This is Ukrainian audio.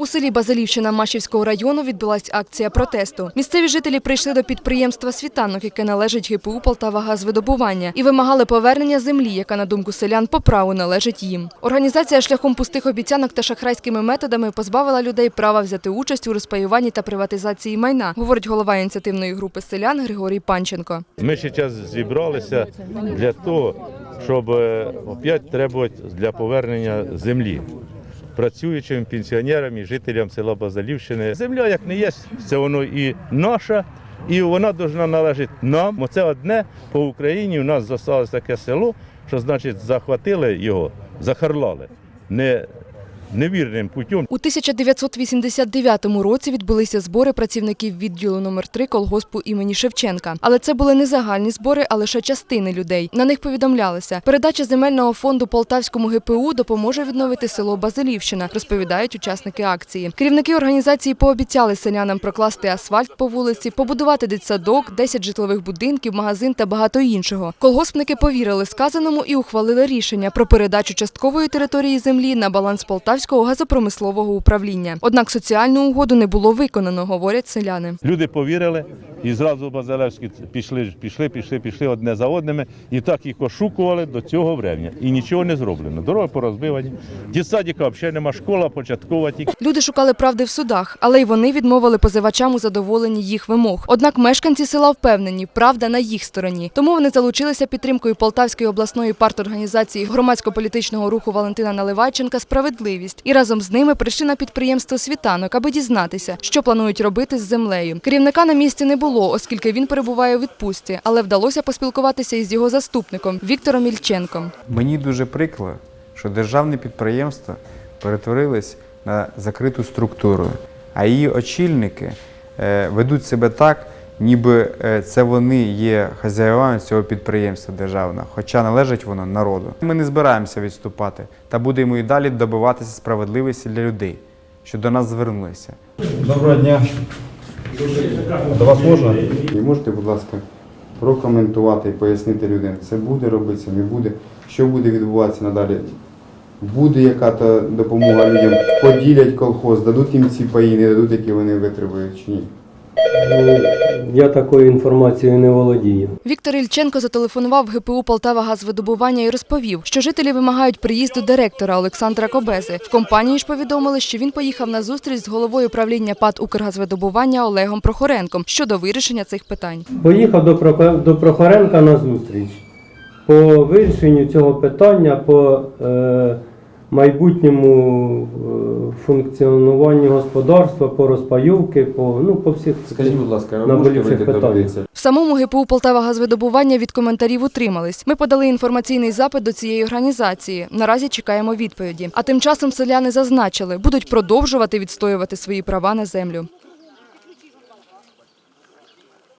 У селі Базилівщина Машівського району відбулася акція протесту. Місцеві жителі прийшли до підприємства «Світанок», яке належить ГПУ «Полтава газвидобування», і вимагали повернення землі, яка на думку селян по праву належить їм. Організація шляхом пустих обіцянок та шахрайськими методами позбавила людей права взяти участь у розпаюванні та приватизації майна, говорить голова ініціативної групи селян Григорій Панченко. Ми ще час зібралися для того, щоб е, опять требувати для повернення землі працюючим пенсіонерам і жителям села Базалівщини. Земля, як не є, це воно і наша, і вона повинна належати нам. Оце одне по Україні. У нас залишилось таке село, що значить захватили його, захарлали. Не невірним путем. У 1989 році відбулися збори працівників відділу номер 3 колгоспу імені Шевченка. Але це були не загальні збори, а лише частини людей. На них повідомлялося, передача земельного фонду Полтавському ГПУ допоможе відновити село Базилівщина, розповідають учасники акції. Керівники організації пообіцяли селянам прокласти асфальт по вулиці, побудувати дитсадок, 10 житлових будинків, магазин та багато іншого. Колгоспники повірили сказаному і ухвалили рішення про передачу часткової території землі на баланс Полтавського газопромислового управління. Однак соціальну угоду не було виконано, говорять селяни. Люди повірили, і зразу Базилевські пішли, пішли, пішли, пішли одне за одними, і так їх ошукували до цього времени. І нічого не зроблено. Дороги порозбивані. Дітсадіка взагалі нема, школа початкова тільки. Люди шукали правди в судах, але й вони відмовили позивачам у задоволенні їх вимог. Однак мешканці села впевнені, правда на їх стороні. Тому вони залучилися підтримкою Полтавської обласної парторганізації громадсько-політичного руху Валентина Наливайченка Справедливість і разом з ними прийшли на підприємство Світанок, аби дізнатися, що планують робити з землею. Керівника на місці не було, оскільки він перебуває у відпустці, але вдалося поспілкуватися із його заступником Віктором Ільченком. Мені дуже прикро, що державне підприємство перетворилось на закриту структуру, а її очільники е, ведуть себе так, ніби е, це вони є хазяївами цього підприємства державного, хоча належить воно народу. Ми не збираємося відступати та будемо і далі добиватися справедливості для людей, що до нас звернулися. Доброго дня. До вас можна? І можете, будь ласка, прокоментувати і пояснити людям, це буде робитися, не буде, що буде відбуватися надалі. Буде яка-то допомога людям, поділять колхоз, дадуть їм ці паї, не дадуть, які вони витребують чи ні. Я такою інформацією не володію. Віктор Ільченко зателефонував в ГПУ Полтава газвидобування і розповів, що жителі вимагають приїзду директора Олександра Кобези. В компанії ж повідомили, що він поїхав на зустріч з головою правління ПАД «Укргазвидобування» Олегом Прохоренком щодо вирішення цих питань. Поїхав до Прохоренка на зустріч по вирішенню цього питання, по е, майбутньому е, функціонуванню господарства, по розпаювки, по, ну, по всіх Скажіть, будь ласка, ви На можете болівших вийти до питаннях. В самому ГПУ Полтава газвидобування від коментарів утримались. Ми подали інформаційний запит до цієї організації. Наразі чекаємо відповіді. А тим часом селяни зазначили, будуть продовжувати відстоювати свої права на землю.